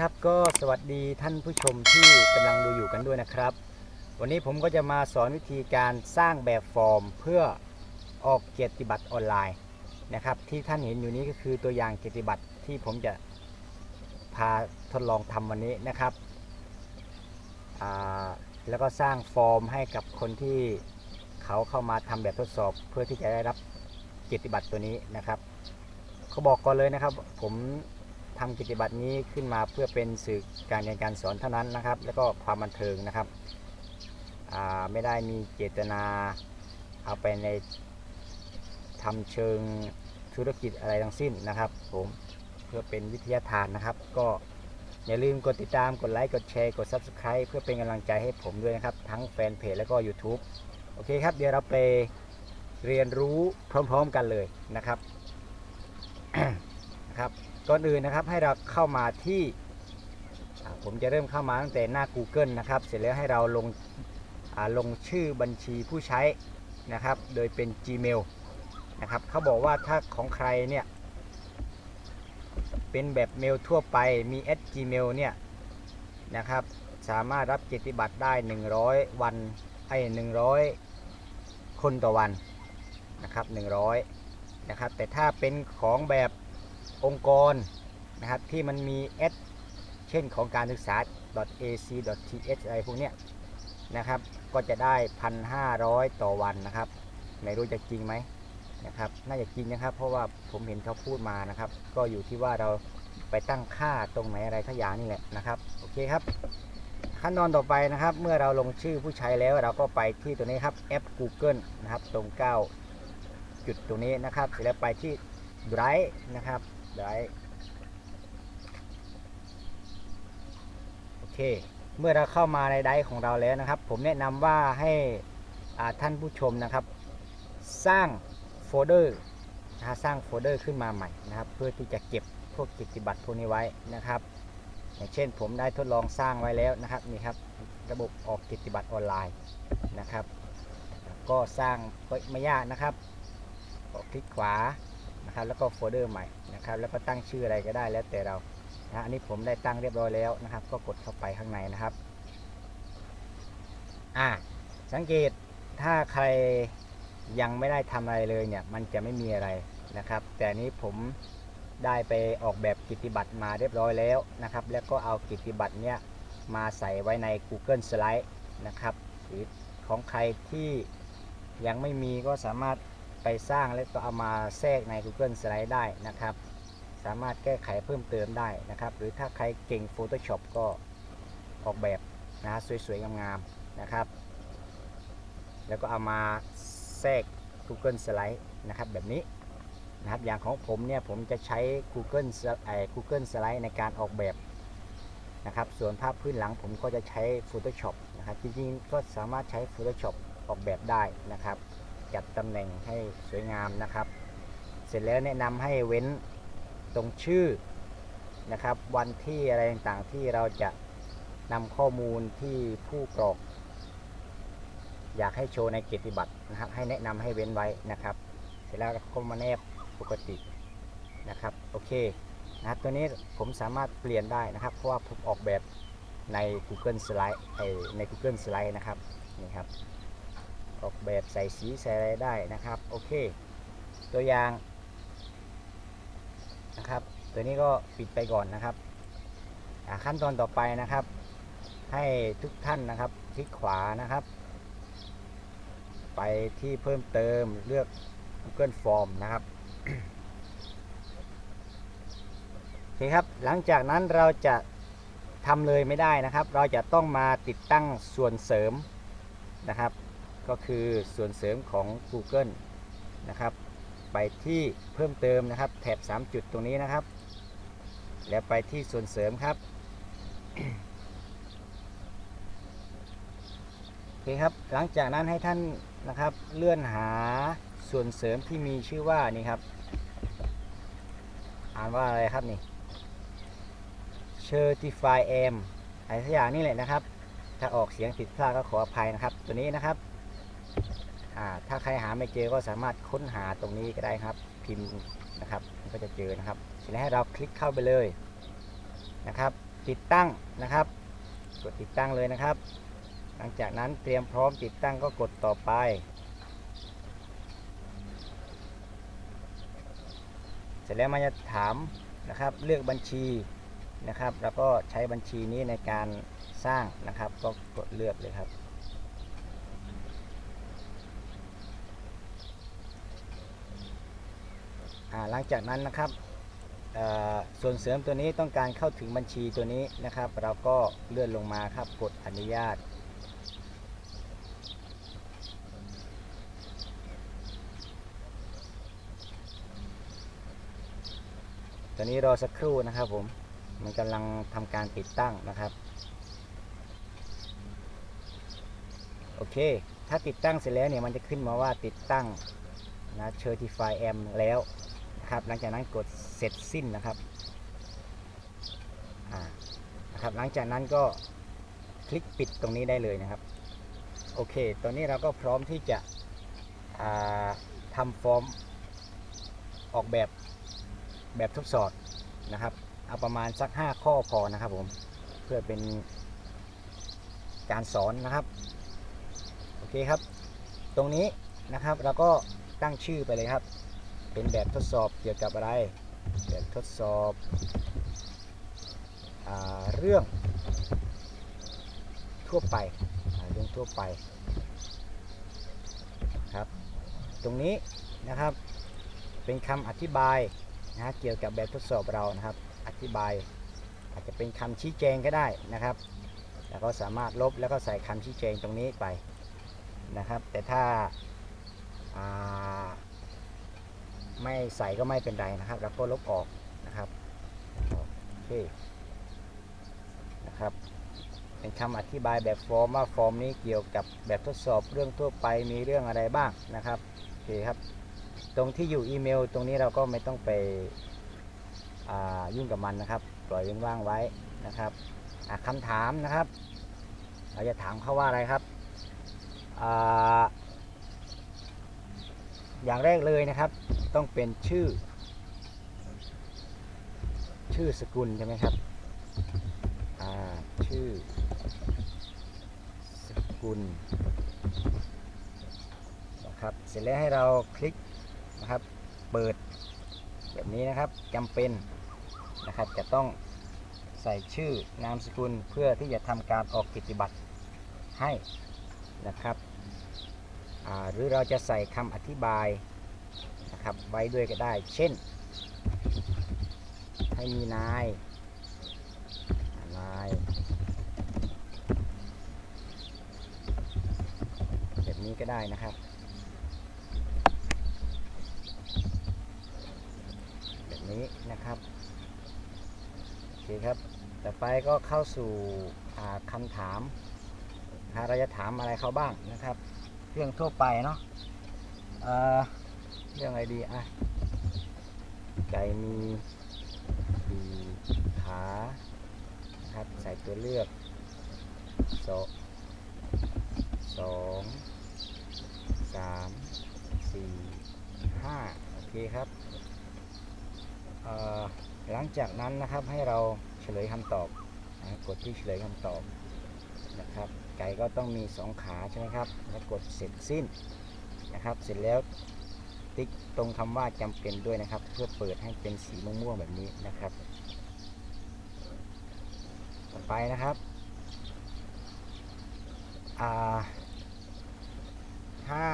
ครับก็สวัสดีท่านผู้ชมที่กำลังดูอยู่กันด้วยนะครับ วันนี้ผมก็จะมาสอนวิธีการสร้างแบบฟอร์มเพื่อออกเกียรติบัตรออนไลน์นะครับ ที่ท่านเห็นอยู่นี้ก็คือตัวอย่างเกียรติบัตรที่ผมจะพาทดลองทำวันนี้นะครับแล้วก็สร้างฟอร์มให้กับคนที่เขาเข้ามาทำแบบทดสอบ เพื่อที่จะได้รับเกียรติบัตรตัวนี้นะครับเขาบอกก่อนเลยนะครับ ผม ทำกิจบัตรนี้ขึ้นมาเพื่อเป็นสื่อการเรียนการสอนเท่านั้นนะครับ แล้วก็ความบันเทิงนะครับไม่ได้มีเจตนาเอาไปในทำเชิงธุรกิจอะไรทั้งสิ้นนะครับผมเพื่อเป็นวิทยาทานนะครับ ก็อย่าลืมกดติดตามกดไลค์กดแชร์กด Subscribe เพื่อเป็นกำลังใจให้ผมด้วยนะครับ ทั้งแฟนเพจแล้วก็ YouTube โอเคครับ เดี๋ยวเราไปเรียนรู้พร้อมๆกันเลยนะครับนะครับ ก่อนอื่นนะครับให้เราเข้ามาที่ผมจะเริ่มเข้ามาตั้งแต่หน้า Google นะครับ เสร็จแล้วให้เราลงาลงชื่อบัญชีผู้ใช้นะครับ โดยเป็น Gmail นะครับเขาบอกว่าถ้าของใครเนี่ยเป็นแบบเมลทั่วไปมี @gmail เนี่ยนะครับสามารถรับเกียรติบัตรได้ 100 วันไอ้100 คนต่อวันนะครับ100นะครับแต่ถ้าเป็นของแบบ องค์กรนะครับที่มันมี s เช่นของการศึกษา .ac.th อะไรพวกเนี้ยนะครับก็จะได้ 1,500 ต่อวันนะครับไม่รู้จะจริงไหมนะครับน่าจะจริงนะครับ เพราะว่าผมเห็นเขาพูดมานะครับ ก็อยู่ที่ว่าเราไปตั้งค่าตรงไหนอะไรทักอย่างนี่แหละนะครับโอเคครับ ขั้นตอนต่อไปนะครับ เมื่อเราลงชื่อผู้ใช้แล้วเราก็ไปที่ตัวนี้ครับแอป Google นะครับตรง 9 จุดตรงนี้นะครับเสร็จแล้วไปที่ Drive นะครับ Drive โอเค เมื่อเราเข้ามาในไดร์ของเราแล้วนะครับ ผมแนะนำว่าให้ท่านผู้ชมนะครับ สร้างโฟลเดอร์นะสร้างโฟลเดอร์ขึ้นมาใหม่นะครับ เพื่อที่จะเก็บพวกกิจบัตรพวกนี้ไว้นะครับอย่างเช่นผมได้ทดลองสร้างไว้แล้วนะครับนี่ครับระบบออกกิจบัตรออนไลน์นะครับ ก็สร้างไม่ยากนะครับก็คลิกขวา นะครับแล้วก็โฟลเดอร์ใหม่นะครับแล้วก็ตั้งชื่ออะไรก็ได้แล้วแต่เรานะอันนี้ผมได้ตั้งเรียบร้อยแล้วนะครับ ก็กดเข้าไปข้างในนะครับอ่าสังเกตถ้าใครยังไม่ได้ทำอะไรเลยเนี่ยมันจะไม่มีอะไรนะครับ แต่นี้ผมได้ไปออกแบบกิจบัตรมาเรียบร้อยแล้วนะครับ แล้วก็เอากิจบัตรเนี้ยมาใส่ไว้ใน Google Slide นะครับหรือของใครที่ยังไม่มีก็สามารถ ไปสร้างแล้วก็เอามาแทรกใน Google Slide ได้นะครับ สามารถแก้ไขเพิ่มเติมได้นะครับ หรือถ้าใครเก่ง Photoshop ก็ออกแบบนะฮะสวยๆงามๆนะครับ แล้วก็เอามาแทรก Google Slide นะครับแบบนี้นะครับอย่างของผมเนี่ยผมจะใช้ Google ไอ้ Google Slide ในการออกแบบนะครับ ส่วนภาพพื้นหลังผมก็จะใช้ Photoshop นะครับ จริงๆ ก็สามารถใช้ Photoshop ออกแบบได้นะครับ จัดตำแหน่งให้สวยงามนะครับ เสร็จแล้วแนะนำให้เว้นตรงชื่อนะครับ วันที่อะไรต่างๆที่เราจะนำข้อมูลที่ผู้กรอก อยากให้โชว์ในเกียรติบัตรนะครับ ให้แนะนำให้เว้นไว้นะครับ เสร็จแล้วก็มาแนบปกตินะครับโอเคนะครับตัวนี้ผมสามารถเปลี่ยนได้นะครับ เพราะว่าผมออกแบบใน Google Slide ใน Google Slide นะครับนี่ครับ ออกแบบใส่สีใส่อะไรได้นะครับ โอเค ตัวอย่างนะครับ ตัวนี้ก็ปิดไปก่อนนะครับขั้นตอนต่อไปนะครับ ให้ทุกท่านนะครับคลิกขวานะครับ ไปที่เพิ่มเติมเลือก Google Form นะครับโอเคครับ หลังจากนั้นเราจะทำเลยไม่ได้นะครับ เราจะต้องมาติดตั้งส่วนเสริมนะครับ ก็คือส่วนเสริมของ Google นะครับไปที่เพิ่มเติมนะครับแถบ 3 จุดตรงนี้นะครับ แล้วไปที่ส่วนเสริมครับโอเคครับหลังจากนั้นให้ท่านนะครับเลื่อนหาส่วนเสริมที่มีชื่อว่านี่ครับอ่านว่าอะไรครับนี่ Certify M อะไรสักอย่างนี่แหละนะครับ ถ้าออกเสียงผิดพลาดก็ขออภัยนะครับ ตัวนี้นะครับ ถ้าใครหาไม่เจอก็สามารถค้นหาตรงนี้ก็ได้ครับ พิมพ์นะครับก็จะเจอนะครับเสร็จแล้วให้เราคลิกเข้าไปเลยนะครับ ติดตั้งนะครับ กดติดตั้งเลยนะครับ หลังจากนั้นเตรียมพร้อมติดตั้งก็กดต่อไปเสร็จแล้วมันจะถามนะครับเลือกบัญชีนะครับ แล้วก็ใช้บัญชีนี้ในการสร้างนะครับ ก็กดเลือกเลยครับ อ่า หลังจากนั้นนะครับส่วนเสริมตัวนี้ต้องการเข้าถึงบัญชีตัวนี้นะครับ เราก็เลื่อนลงมาครับกดอนุญาต ตอนนี้รอสักครู่นะครับผมมันกำลังทำการติดตั้งนะครับโอเค ถ้าติดตั้งเสร็จแล้วเนี่ยมันจะขึ้นมาว่าติดตั้งนะ Certify M แล้ว นะครับ หลังจากนั้นกดเสร็จสิ้นนะครับนะครับหลังจากนั้นก็คลิกปิดตรงนี้ได้เลยนะครับโอเค ตอนนี้เราก็พร้อมที่จะอ่าทำฟอร์มออกแบบแบบทดสอบนะครับ เอาประมาณสัก 5 ข้อพอนะครับผมเพื่อเป็นการสอนนะครับโอเคครับ ตรงนี้นะครับเราก็ตั้งชื่อไปเลยครับ เป็นแบบทดสอบเกี่ยวกับอะไร แบบทดสอบอเรื่องทั่วไปเรื่องทั่วไปครับ ตรงนี้นะครับเป็นคำอธิบายนะเกี่ยวกับแบบทดสอบเรานะครับ อธิบายอาจจะเป็นคำชี้แจงก็ได้นะครับ แล้วก็สามารถลบแล้วก็ใส่คำชี้แจงตรงนี้ไปนะครับ แต่ถ้า ไม่ใส่ก็ไม่เป็นไรนะครับ แล้วก็ลบออกนะครับโอเคนะครับเป็นคำอธิบายแบบฟอร์มว่าฟอร์มนี้เกี่ยวกับแบบทดสอบเรื่องทั่วไปมีเรื่องอะไรบ้างนะครับโอเคครับ ตรงที่อยู่อีเมล ตรงนี้เราก็ไม่ต้องไปยุ่งกับมันนะครับปล่อยว่างๆไว้นะครับคำถามนะครับ เราจะถามเขาว่าอะไรครับออย่างแรกเลยนะครับ ต้องเป็นชื่อ ชื่อสกุลใช่ไหมครับชื่อ สกุลนะครับเสร็จแล้วให้เราคลิกนะครับเปิดแบบนี้นะครับจำเป็นนะครับจะต้องใส่ชื่อนามสกุลเพื่อที่จะทำการออกกิจบัตรให้นะครับหรือเราจะใส่คำอธิบาย นะครับ ไว้ด้วยก็ได้ เช่น ให้มีนายนายแบบนี้ก็ได้นะครับ แบบนี้นะครับโอเคครับ ต่อไปก็เข้าสู่คำถามเราจะถามอะไรเขาบ้างนะครับ เรื่องทั่วไปเนาะ เรื่องอะไรดีอะ ไก่มีกี่ขาครับใส่ตัวเลือกสองสองสามสี่ห้าโอเคครับ หลังจากนั้นนะครับให้เราเฉลยคำตอบนะกดที่เฉลยคำตอบนะครับ ไก่ก็ต้องมี2ขาใช่ไหมครับ แล้วกดเสร็จสิ้นนะครับ เสร็จแล้ว ติ๊กตรงคำว่าจำเป็นด้วยนะครับ เพื่อเปิดให้เป็นสีม่วงๆแบบนี้นะครับ ต่อไปนะครับถ้า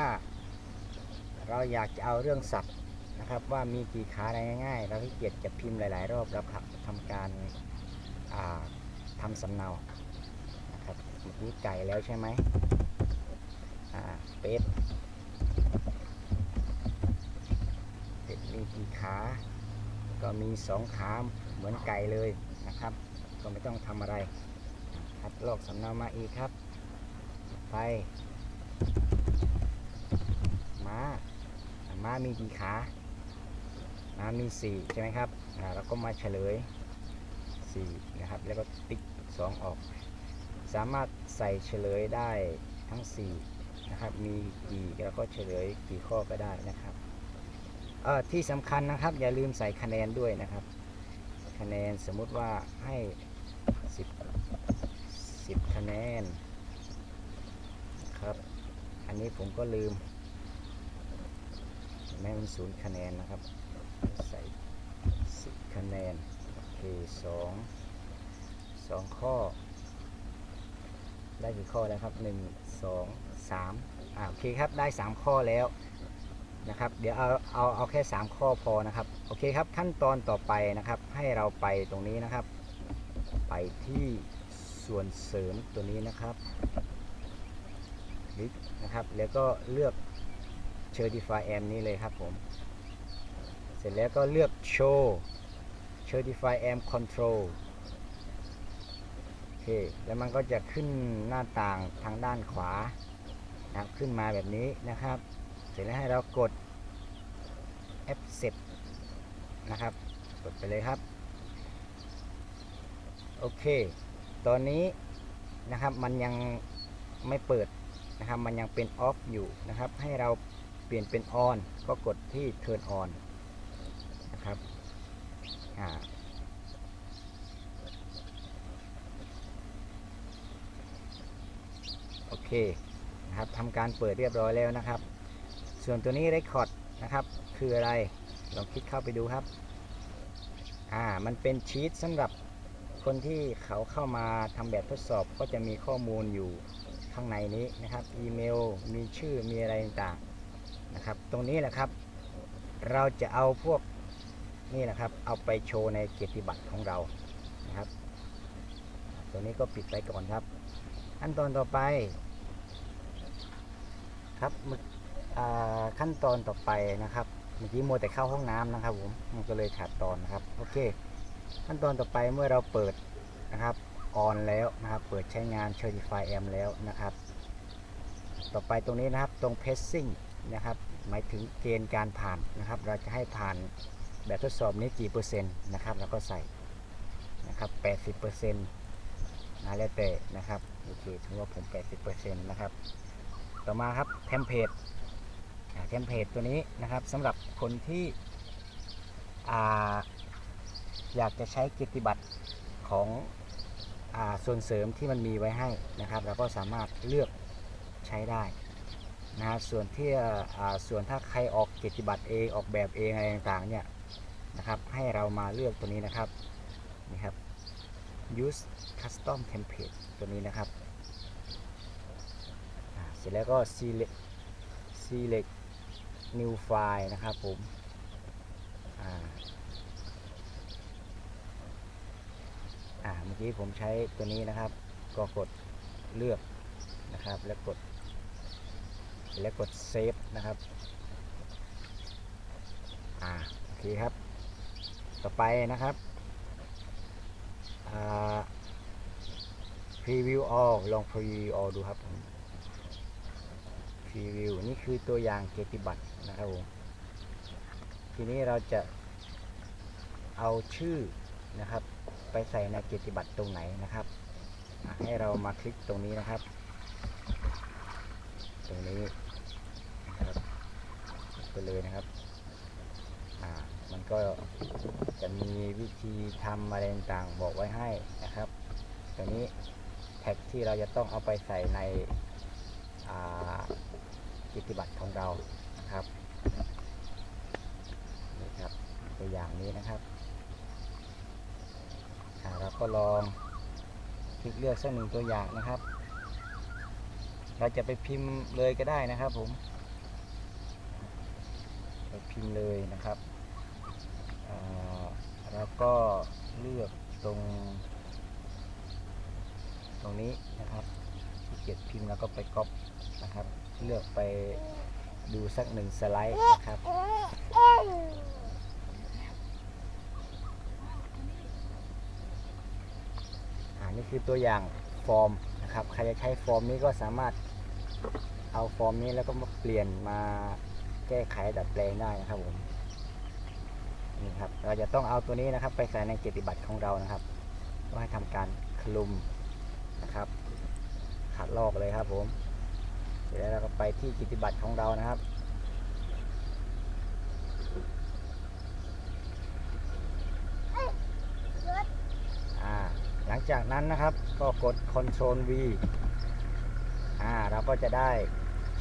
เราอยากจะเอาเรื่องสัตว์นะครับ ว่ามีกี่ขาอะไรง่าย ๆ เราขี้เกียจจะพิมพ์หลาย ๆ รอบเราขับทำการาทำสำเนานะครับเมื่อกี้ไก่แล้วใช่ไหมอ่าเป็ดเป็ด มีกี่ขา ก็มีสองขาเหมือนไก่เลยนะครับ ก็ไม่ต้องทำอะไรคัดลอกสำเนามาอีกครับ ไปม้าม้ามีกี่ขาม้ามี4ใช่ไหมครับอ่าเราก็มาเฉลย4นะครับ แล้วก็ติ๊ก2องออก สามารถใส่เฉลยได้ทั้ง4นะครับ มีกี่เราก็เฉลยกี่ข้อก็ได้นะครับ ที่สำคัญนะครับ อย่าลืมใส่คะแนนด้วยนะครับ คะแนนสมมุติว่าให้สิบสิบคะแนนครับ อันนี้ผมก็ลืมแม้มันศูนย์คะแนนนะครับ ใส่สิบคะแนนโอเคสองสองข้อ ได้กี่ข้อแล้วครับหนึ่งสองสามอ่าโอเคครับ ได้สามข้อแล้ว นะครับ เดี๋ยวเอาเอาเอาแค่สามข้อพอนะครับ โอเคครับขั้นตอนต่อไปนะครับ ให้เราไปตรงนี้นะครับ ไปที่ส่วนเสริมตัวนี้นะครับคลิกนะครับ แล้วก็เลือก Certify M นี้เลยครับผม เสร็จแล้วก็เลือก Show Certify M Control โอเค แล้วมันก็จะขึ้นหน้าต่างทางด้านขวานะครับขึ้นมาแบบนี้นะครับ สร็จแล้วให้เรากด F10 นะครับ กดไปเลยครับ โอเค ตอนนี้นะครับมันยังไม่เปิดนะครับ มันยังเป็นออฟอยู่นะครับ ให้เราเปลี่ยนเป็นออนก็กดที่ Turn on นะครับอ่าโอเคนะครับทำการเปิดเรียบร้อยแล้วนะครับ ส่วนตัวนี้ Record นะครับ คืออะไร ลองคลิกเข้าไปดูครับ อ่า มันเป็นชีตสำหรับคนที่เขาเข้ามาทำแบบทดสอบก็จะมีข้อมูลอยู่ข้างในนี้นะครับ อีเมล มีชื่อ มีอะไรต่างๆนะครับ ตรงนี้แหละครับ เราจะเอาพวกนี่นะครับ เอาไปโชว์ในเกียรติบัตรของเรานะครับ ตัวนี้ก็ปิดไปก่อนครับ ขั้นตอนต่อไปครับมึ ขั้นตอนต่อไปนะครับเมื่อกี้มัวแต่เข้าห้องน้ำนะครับผมมันก็เลยขาดตอนนะครับโอเค ขั้นตอนต่อไปเมื่อเราเปิดนะครับออนแล้วนะครับ เปิดใช้งาน Certify M แล้วนะครับ ต่อไปตรงนี้นะครับตรง Passing นะครับ หมายถึงเกณฑ์การผ่านนะครับ เราจะให้ผ่านแบบทดสอบนี้กี่เปอร์เซ็นต์นะครับแล้วก็ใส่นะครับ 80เปอร์เซ็นต์นะแล้วแต่นะครับโอเคถือว่าผม 80เปอร์เซ็นต์นะครับ ต่อมาครับเทมเพลต เทมเพลตตัวนี้นะครับสำหรับคนที่อาอยากจะใช้กิจติบัตรของอส่วนเสริมที่มันมีไว้ให้นะครับเราก็สามารถเลือกใช้ได้นะฮะส่วนที่ส่วนถ้าใครออกกิจติบัตรเองออกแบบเองอะไรต่างๆเนี่ยนะครับให้เรามาเลือกตัวนี้นะครับนี่ครับ use custom template ตัวนี้นะครับ เสร็จแล้วก็ select select new file นะครับผมอ่าเมื่อกี้ผมใช้ตัวนี้นะครับ ก็กดเลือกนะครับ แล้วกด แล้วกด save นะครับอ่าโอเคครับ ต่อไปนะครับอ่า preview all ลอง preview all ดูครับผม preview นี่คือตัวอย่างเกียรติบัตรนะครับผมทีนี้เราจะเอาชื่อนะครับ ไปใส่ในเกียรติบัตรตรงไหนนะครับ ให้เรามาคลิกตรงนี้นะครับ ตรงนี้นะครับไปเลยนะครับอ่ามันก็จะมีวิธีทำอะไรต่างบอกไว้ให้นะครับตรงนี้แท็กที่เราจะต้องเอาไปใส่ในอ่า กิจติบัตรของเรานะครับนี่ครับตัวอย่างนี้นะครับเราก็ลองคลิกเลือกสักหนึ่งตัวอย่างนะครับ เราจะไปพิมพ์เลยก็ได้นะครับผมไปพิมพ์เลยนะครับอ่าแล้วก็เลือกตรงตรงนี้นะครับที่เกียจพิมพ์แล้วก็ไปก๊อปนะครับ เลือกไปดูสักหนึ่งสไลด์นะครับอ่านี่คือตัวอย่างฟอร์มนะครับ ใครจะใช้ฟอร์มนี้ก็สามารถเอาฟอร์มนี้แล้วก็มาเปลี่ยนมาแก้ไขดัดแปลงได้นะครับผม นี่ครับ เราจะต้องเอาตัวนี้นะครับ ไปใส่ในเกียติบัตรของเรานะครับ ก็ให้ทำการคลุมนะครับ ขัดลอกเลยครับผม เสร็จแล้วเราก็ไปที่กิจติบัตรของเรานะครับ หลังจากนั้นนะครับก็กด Ctrl V อ่าเราก็จะได้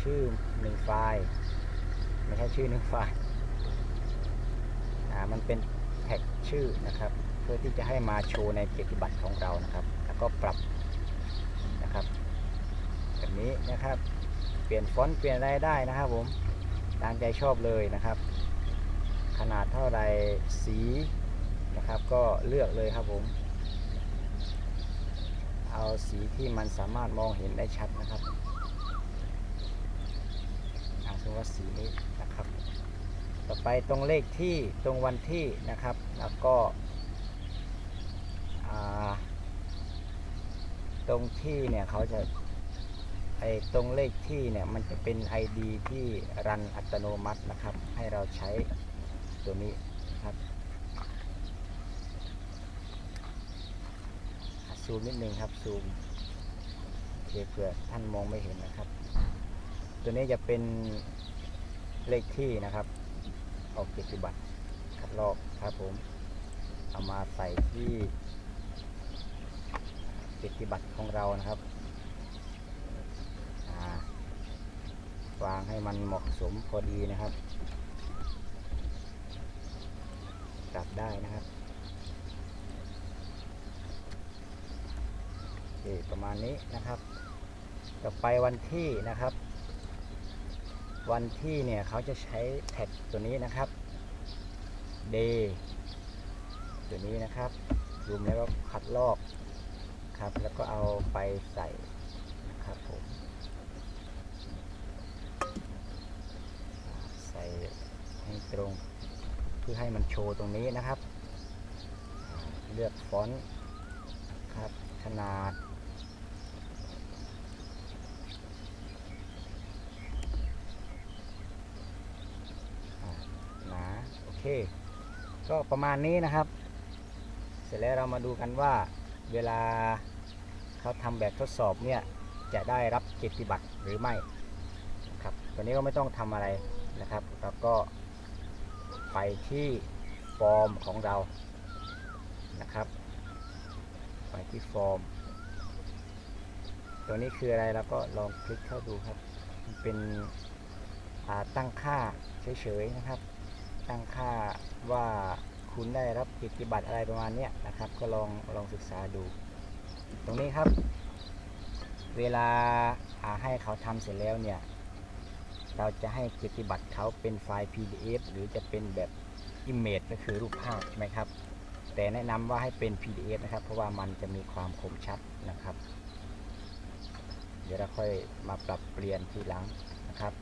ชื่อหนึ่งไฟล์ ไม่ใช่ชื่อหนึ่งไฟล์อ่ามันเป็นแท็กชื่อนะครับ เพื่อที่จะให้มาโชว์ในเกียรติบัตรของเรานะครับ แล้วก็ปรับนะครับแบบนี้นะครับ เปลี่ยนฟอนต์เปลี่ยนอะไรได้นะครับผมตามใจชอบเลยนะครับ ขนาดเท่าไรสีนะครับ ก็เลือกเลยครับผม เอาสีที่มันสามารถมองเห็นได้ชัดนะครับอาสมมติว่าสีนี้นะครับ ต่อไปตรงเลขที่ตรงวันที่นะครับ แล้วก็ตรงที่เนี่ยเขาจะ ไอตรงเลขที่เนี่ยมันจะเป็น ID ที่รันอัตโนมัตินะครับ ให้เราใช้ตัวนี้ครับซูมนิดนึงครับซูมโอเคเผื่อท่านมองไม่เห็นนะครับ ตัวนี้จะเป็นเลขที่นะครับออกเกียรติบัตรคัดลอกครับผมเอามาใส่ที่เกียรติบัตรของเรานะครับอ่า วางให้มันเหมาะสมพอดีนะครับกลับได้นะครับโอเคประมาณนี้นะครับต่อไปวันที่นะครับ วันที่เนี่ยเขาจะใช้แท็กตัวนี้นะครับ day ตัวนี้นะครับรวมแล้วก็คัดลอกครับ แล้วก็เอาไปใส่นะครับผม ใส่ให้ ตรงเพื่อให้มันโชว์ตรงนี้นะครับ เลือกฟอนต์ครับขนาด หนา โอเค ก็ประมาณนี้นะครับ เสร็จแล้วเรามาดูกันว่าเวลาเขาทำแบบทดสอบเนี่ย จะได้รับเกียรติบัตรหรือไม่ครับตัวนี้ก็ไม่ต้องทำอะไรนะครับแล้วก็ ไปที่ฟอร์มของเรานะครับ ไปที่ฟอร์ม ตัวนี้คืออะไรเราก็ลองคลิกเข้าดูครับ เป็นตั้งค่าเฉยๆนะครับ ตั้งค่าว่าคุณได้รับกิจติบัตรอะไรประมาณนี้นะครับ ก็ลองลองศึกษาดู ตรงนี้ครับ เวลาให้เขาทำเสร็จแล้วเนี่ย เราจะให้เกิจติบัตรเขาเป็นไฟล์ PDF หรือจะเป็นแบบ Image ก็คือรูปภาพใช่ไหมครับ แต่แนะนำว่าให้เป็น PDF นะครับ เพราะว่ามันจะมีความคมชัดนะครับ เดี๋ยวเราค่อยมาปรับเปลี่ยนทีหลังนะครับ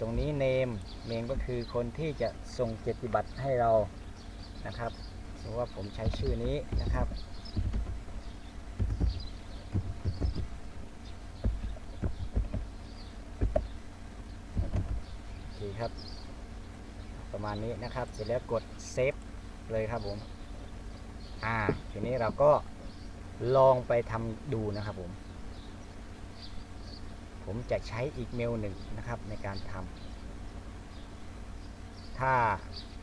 ตรงนี้เนมเนมก็คือคนที่จะส่งเกียรติบัตรให้เรานะครับสมมติว่าผมใช้ชื่อนี้นะครับ โอเครับ ประมาณนี้นะครับ เสร็จแล้วกดเซฟเลยครับผม อ่า ทีนี้เราก็ลองไปทำดูนะครับผม ผมจะใช้อีกเมลหนึ่งนะครับในการทำ ถ้า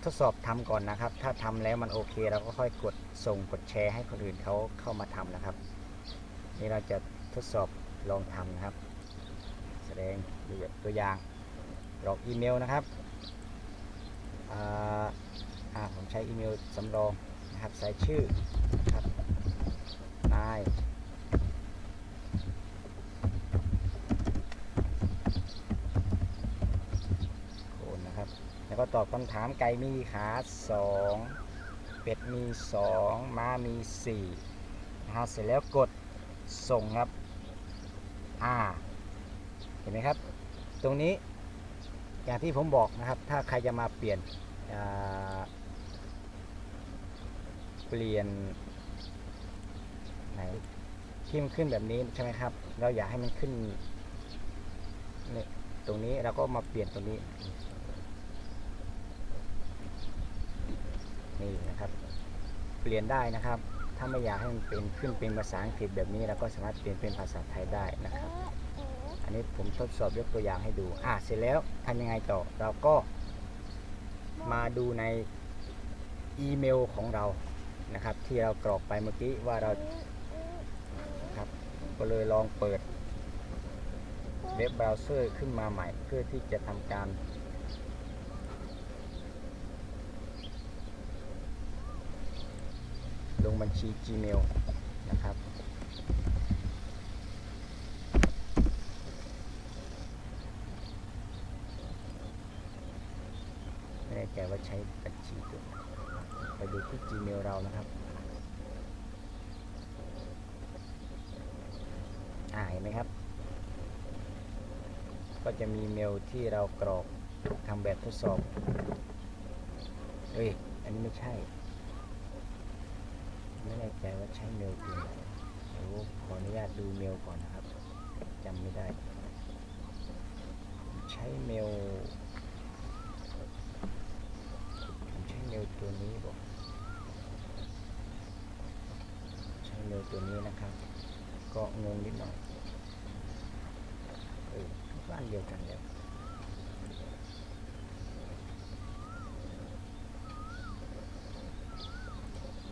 ทดสอบทำก่อนนะครับ ถ้าทำแล้วมันโอเค เราก็ค่อยกดส่งกดแชร์ให้คนอื่นเขาเข้ามาทำนะครับ นี่เราจะทดสอบลองทำนะครับ แสดงตัวอย่าง กรอกอีเมลนะครับอ่าอ่าผมใช้อีเมลสำรองนะครับใส่ชื่อนะครับนายคนนะครับ แล้วก็ตอบคำถามไก่มีขาสองเป็ดมีสองม้ามีสี่นะฮะเสร็จแล้วกดส่งครับอ่าเห็นไหมครับ ตรงนี้ อย่างที่ผมบอกนะครับ ถ้าใครจะมาเปลี่ยนเปลี่ยนไหนที่มันขึ้นแบบนี้ใช่ไหมครับ เราอยากให้มันขึ้นนี่ตรงนี้เราก็มาเปลี่ยนตรงนี้ นี่นะครับ เปลี่ยนได้นะครับ ถ้าไม่อยากให้มันเป็นขึ้นเป็นภาษาอังกฤษแบบนี้เราก็สามารถเปลี่ยนเป็นภาษาไทยได้นะครับ อันนี้ผมทดสอบยกตัวอย่างให้ดู อะเสร็จแล้วทำยังไงต่อ เราก็มาดูในอีเมลของเรา นะครับ ที่เรากรอกไปเมื่อกี้ว่าเราครับ ก็เลยลองเปิดเว็บเบราว์เซอร์ขึ้นมาใหม่ เพื่อที่จะทำการลงบัญชี Gmail นะครับ ไม่ แน่ใจว่าใช้บัญชีตัวไปดูที่ Gmail เรานะครับอ่าเห็นไหมครับ ก็จะมีเมลที่เรากรอกทำแบบทดสอบเอ้ย อันนี้ไม่ใช่ ไม่แน่ใจว่าใช้เมลตัวไหนเดี๋ยวขออนุญาตดูเมลก่อนนะครับจำไม่ได้ ใช้เมล ผมใช้เม ลตัวนี้บอกใช้เลตัวนี้นะครับ ก็งงนิดหน่อยเออบ้านเดียวกันเลย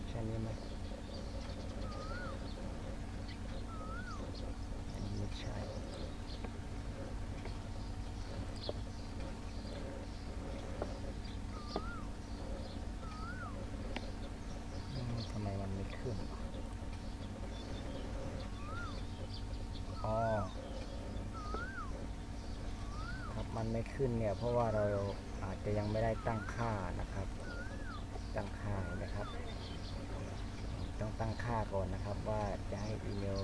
ใช่นี้ไหมอันนี้ไม่ใช่ อืมทำไมมันไม่ขึ้น อ๋อ ครับ มันไม่ขึ้นเนี่ยเพราะว่าเราอาจจะยังไม่ได้ตั้งค่านะครับ ตั้งค่านะครับ ต้องตั้งค่าก่อนนะครับว่าจะให้อีเมล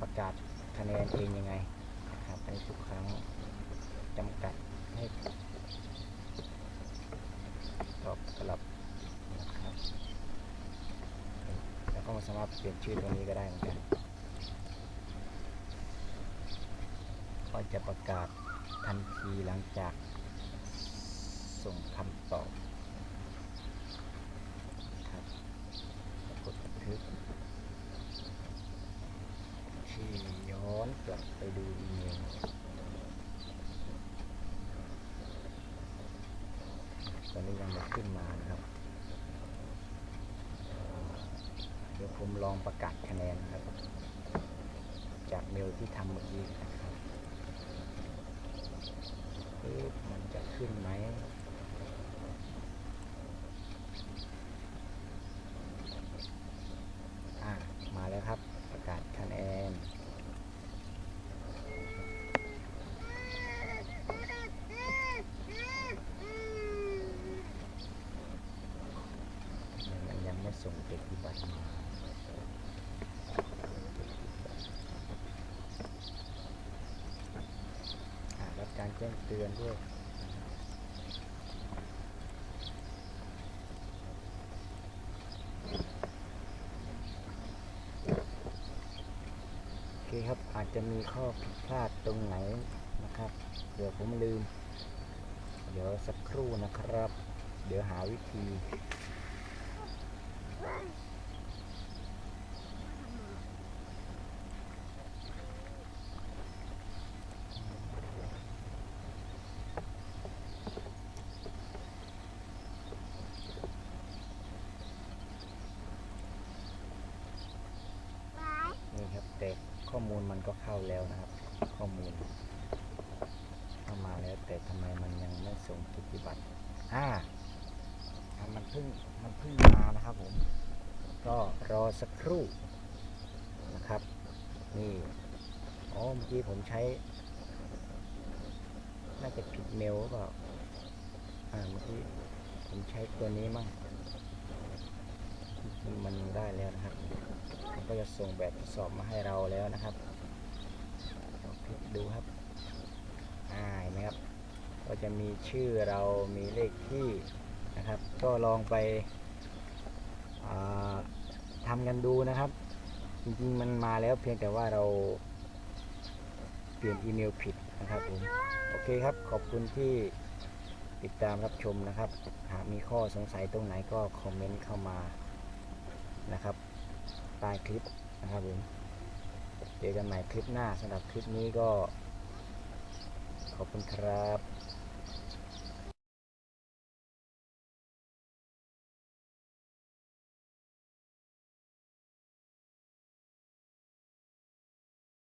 ประกาศคะแนนเองยังไงนะครับอันนี้ทุกครั้งจำกัดให้ตอบสลับนะครับแล้วก็สามารถเปลี่ยนชื่อตรงนี้ก็ได้เหมือนกัน ก็ จะประกาศทันทีหลังจากส่งคำตอบแล้วกดบันทึกที่ย้อนกลับไปดูอีเมล ตอนนี้ยังไม่ขึ้นมานะครับ เดี๋ยวผมลองประกาศคะแนนนะครับ จากเมลที่ทำเมื่อกี้นะครับเอ๊ะมันจะขึ้นไหม อ่า มาแล้วครับ ประกาศคะแนน มันยังไม่ ส่งเด็กปฏิบัติมารับการแจ้งเตือนด้วยโอเคครับอาจจะมีข้อผิดพลาดตรงไหนนะครับ เดี๋ยวผมลืม เดี๋ยวสักครู่นะครับ เดี๋ยวหาวิธี นี่ครับแต่ ข้อมูลมันก็เข้าแล้วนะครับ ข้อมูล เข้ามาแล้วแต่ทำไมมันยังไม่ส่งกิบัตรอ่ามันเพิ่งมันเพิ่งมานะครับผม ก็รอสักครู่นะครับ นี่อ๋อเมื่อกี้ผมใช้ น่าจะผิดเมลหรือเปล่าอ่าเมื่อกี้ผมใช้ตัวนี้มั่งมันได้แล้วนะครับ ก็จะส่งแบบทดสอบมาให้เราแล้วนะครับคลิกดูครับอ่าเห็นไหมครับ ก็จะมีชื่อเรามีเลขที่นะครับ ก็ลองไปทำกันดูนะครับ จริงๆมันมาแล้วเพียงแต่ว่าเราเปลี่ยนอีเมลผิดนะครับผมโอเคครับขอบคุณที่ติดตามรับชมนะครับ หากมีข้อสงสัยตรงไหนก็คอมเมนต์เข้ามานะครับ ใต้คลิปนะครับผมเจอกันใหม่คลิปหน้าสำหรับคลิปนี้ก็ ขอบคุณครับ